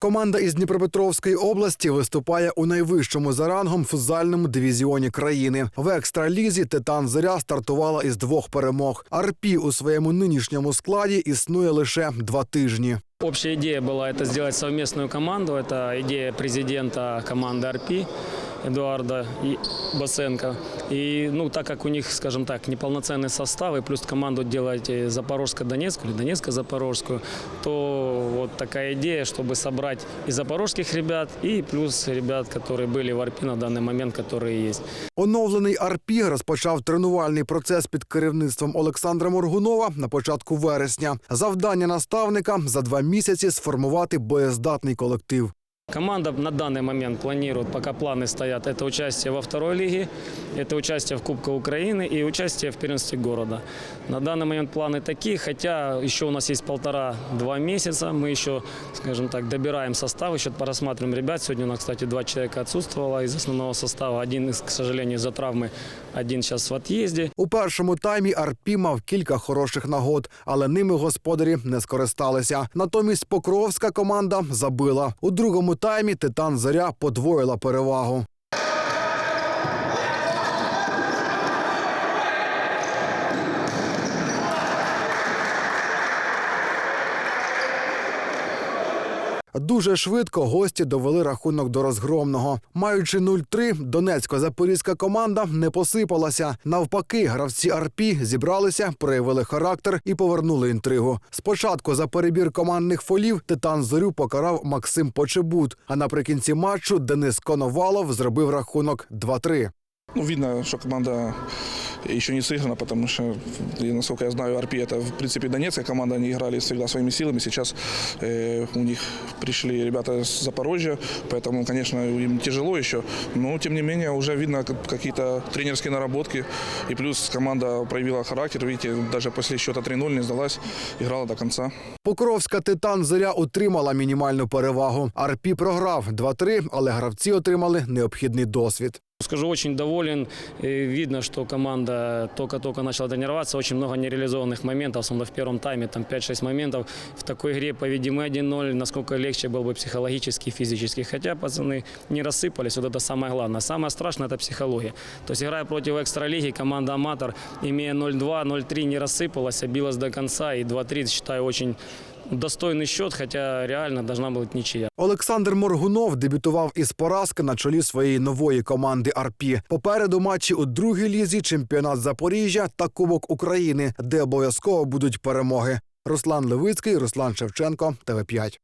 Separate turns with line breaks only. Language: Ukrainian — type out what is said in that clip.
Команда із Дніпропетровської області виступає у найвищому за рангом футзальному дивізіоні країни. В екстралізі Титан Зоря стартувала із двох перемог. Арпі у своєму нинішньому складі існує лише два тижні.
Общая идея была это сделать совместную команду. Это идея президента команды РП Эдуарда и Басенко. И ну, так как у них, скажем так, неполноценный состав, и плюс команду делать э, Запорожско-Донецкую или Донецко-Запорожскую, то вот такая идея, чтобы собрать и запорожских ребят, и плюс ребят, которые были в РП на данный момент, которые есть.
Оновлений Арпі розпочав тренувальний процес під керівництвом Олександра Моргунова на початку вересня. Завдання наставника за два місяці сформувати боєздатний колектив.
Команда на данный момент планирует, пока планы стоят, это участие во второй лиге, это участие в Кубке Украины и участие в первенстве города. На данный момент планы такие, хотя еще у нас есть полтора-два месяца, мы еще, скажем так, добираем состав, еще порассматриваем ребят. Сегодня у нас, кстати, два человека отсутствовало из основного состава. Один, из, к сожалению, из-за травмы, один сейчас в отъезде.
У першому таймі Арпі мав кілька хороших нагод, але ними господарі не скористалися. Натомість Покровська команда забила. У другому таймі Титан Заря подвоїла перевагу. Дуже швидко гості довели рахунок до розгромного. Маючи 0-3, Донецько-Запорізька команда не посипалася. Навпаки, гравці Арпі зібралися, проявили характер і повернули інтригу. Спочатку за перебір командних фолів Титан Зорю покарав Максим Почебут. А наприкінці матчу Денис Коновалов зробив рахунок 2-3.
Ну, видно, что команда еще не сыграна, потому что, и, насколько я знаю, Арпи это, в принципе, донецкая команда, они играли всегда своими силами. Сейчас э, у них пришли ребята с Запорожья, поэтому, конечно, им тяжело еще. Но, тем не менее, уже видно как- какие-то тренерские наработки. И плюс команда проявила характер. Видите, даже после счета 3-0 не сдалась, играла до конца.
Покровська Титан Зоря утримала мінімальну перевагу. Арпі програв 2-3, але гравці отримали необхідний досвід.
Скажу, очень доволен. Видно, что команда только-только начала тренироваться. Очень много нереализованных моментов, особенно в первом тайме, там 5-6 моментов. В такой игре победим мы 1-0, насколько легче было бы психологически и физически. Хотя пацаны не рассыпались, вот это самое главное. Самое страшное – это психология. То есть, играя против экстралиги, команда «Аматор», имея 0-2, 0-3, не рассыпалась, а билась до конца. И 2-3, считаю, очень достойный счет, хотя реально должна быть нічия.
Олександр Моргунов дебютував із поразки на чолі своєї нової команди Арпі. Попереду матчі у другій лізі, чемпіонат Запоріжжя та Кубок України, де обов'язково будуть перемоги. Руслан Левицький, Руслан Шевченко, ТВ 5